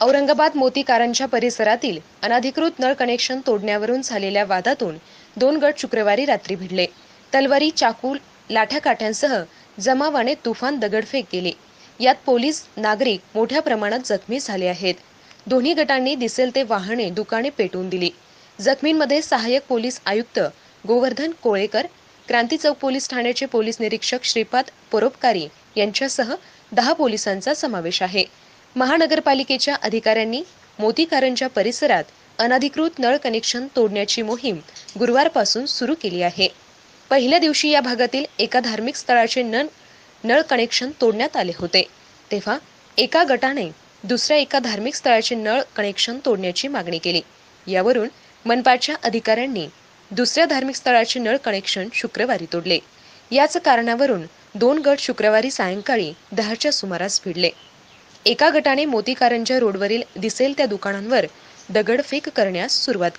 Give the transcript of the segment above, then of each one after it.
औरंगाबाद मोतीकारांच्या परिसरातील अनधिकृत नळ कनेक्शन तोडण्यावरून झालेल्या वादातून दोन गट शुक्रवारी रात्री भिडले. तलवारी चाकू लाठ्याकाठ्यांसह जमावाने तुफान दगडफेक केली. यात पोलीस नागरिक मोठ्या प्रमाणात जखमी झाले आहेत. दोन्ही गटांनी दिसेल ते वाहने दुकाने पेटवून दिली. जखमींमध्ये सहाय्यक पोलीस आयुक्त गोवर्धन कोळेकर क्रांती चौक पोलीस ठाण्याचे पोलीस निरीक्षक श्रीपाद परोपकारी यांच्यासह दहा पोलिसांचा समावेश आहे. महानगरपालिकेच्या अधिकाऱ्यांनी मोती कारंजा परिसरात अनधिकृत नळ कनेक्शन तोडण्याची मोहीम गुरुवारपासून सुरू केली आहे. पहिल्या दिवशी या भागातील एका धार्मिक स्थळाचे नळ नळ कनेक्शन तोडण्यात आले होते. तेव्हा एका गटाने दुसऱ्या एका धार्मिक स्थळाचे नळ कनेक्शन तोडण्याची मागणी केली. यावरून मनपाच्या अधिकाऱ्यांनी दुसऱ्या धार्मिक स्थळाचे नळ कनेक्शन शुक्रवारी तोडले. याच कारणावरून दोन गट शुक्रवारी सायंकाळी दहाच्या सुमारास भिडले. एका गटाने मोतीकारंजा रोडवरील दिसेल त्या दुकानांवर दगडफेक करण्यास सुरुवात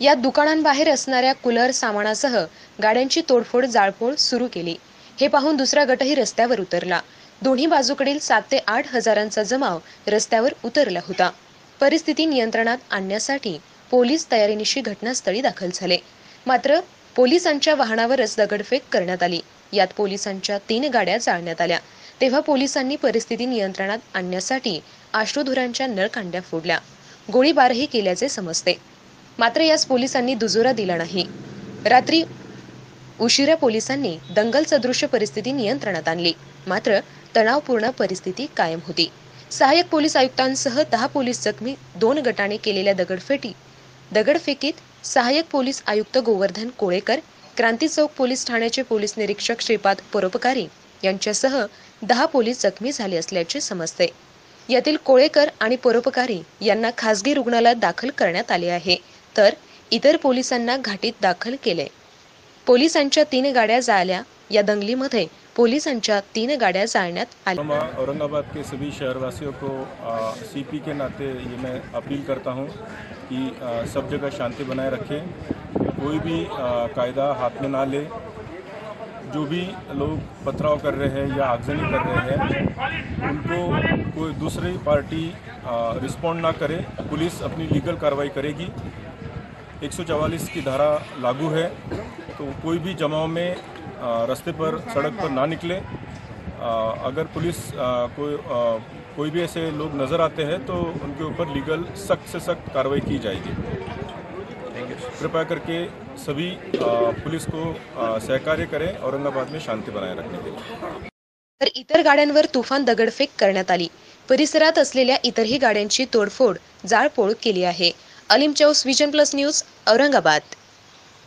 या दुकानांबाहेर असणाऱ्या कूलर सामानासह गाड्यांची तोडफोड जाळपोळ सुरू केली. हे पाहून दुसरा गटही रस्त्यावर उतरला. दोन्ही बाजूकडील सात ते आठ हजारांचा जमाव रस्त्यावर उतरला होता. परिस्थिती नियंत्रणात आणण्यासाठी पोलीस तयारीनिशी घटनास्थळी दाखल झाले. मात्र पोलिसांच्या वाहनावरच दगडफेक करण्यात आली. यात पोलिसांच्या तीन गाड्या जाळण्यात आल्या. तेव्हा पोलिसांनी परिस्थिती नियंत्रणात आणण्यासाठी अश्रुधुरांच्या नळकांड्या फोडल्या. गोळीबारही केल्याचे समजते. मात्र यास पोलिसांनी दुजोरा दिला नाही. रात्री उशिरा पोलिसांनी दंगल सदृश्य परिस्थिती नियंत्रणात आणली. मात्र तणावपूर्ण परिस्थिती कायम होती. सहाय्यक पोलीस आयुक्तांसह दहा पोलीस जखमी दोन गटाने केलेल्या दगडफेटी दगडफेकीत सहाय्यक पोलीस आयुक्त गोवर्धन कोळेकर क्रांती चौक पोलीस ठाण्याचे पोलीस निरीक्षक श्रीपाद परोपकारी यांच्यासह दहा पोलीस जखमी झाले असल्याचे समजते. यातील कोळेकर आणि परोपकारी यांना खासगी रुग्णालयात दाखल करण्यात आले आहे. तर इतर पोलिसांना घाटीत दाखल केले. पोलिसांच्या तीन गाड्या जाळल्या. या दंगलीमध्ये पोलिसांच्या तीन गाड्या जाळण्यात आल्या. औरंगाबाद के सभी शहरवासियों को सीपी के नाते ये मैं अपील करता हूँ कि सब जगह शांति बनाए रखें। कोई भी कायदा हाथ में ना ले। जो भी लोग पथराव कर रहे हैं या आगजनी कर रहे हैं, उनको कोई दूसरी पार्टी रिस्पॉन्ड ना करे। पुलिस अपनी लीगल कार्रवाई करेगी। 144 की धारा लागू है तो कोई भी जमाव में रास्ते पर सड़क पर ना निकले। अगर पुलिस कोई कोई भी ऐसे लोग नज़र आते हैं तो उनके ऊपर लीगल सख्त से सख्त कार्रवाई की जाएगी। कृपया करके सभी पुलिस को सहकार्य करें औरंगाबाद में शांति बनाए रखने के लिए। तर इतर गाड्यांवर तुफान दगडफेक करण्यात आली. परिसरात असलेल्या इतरही गाड्यांची तोडफोड जाळपोळ केली आहे. Alim Chaus vision plus news Aurangabad.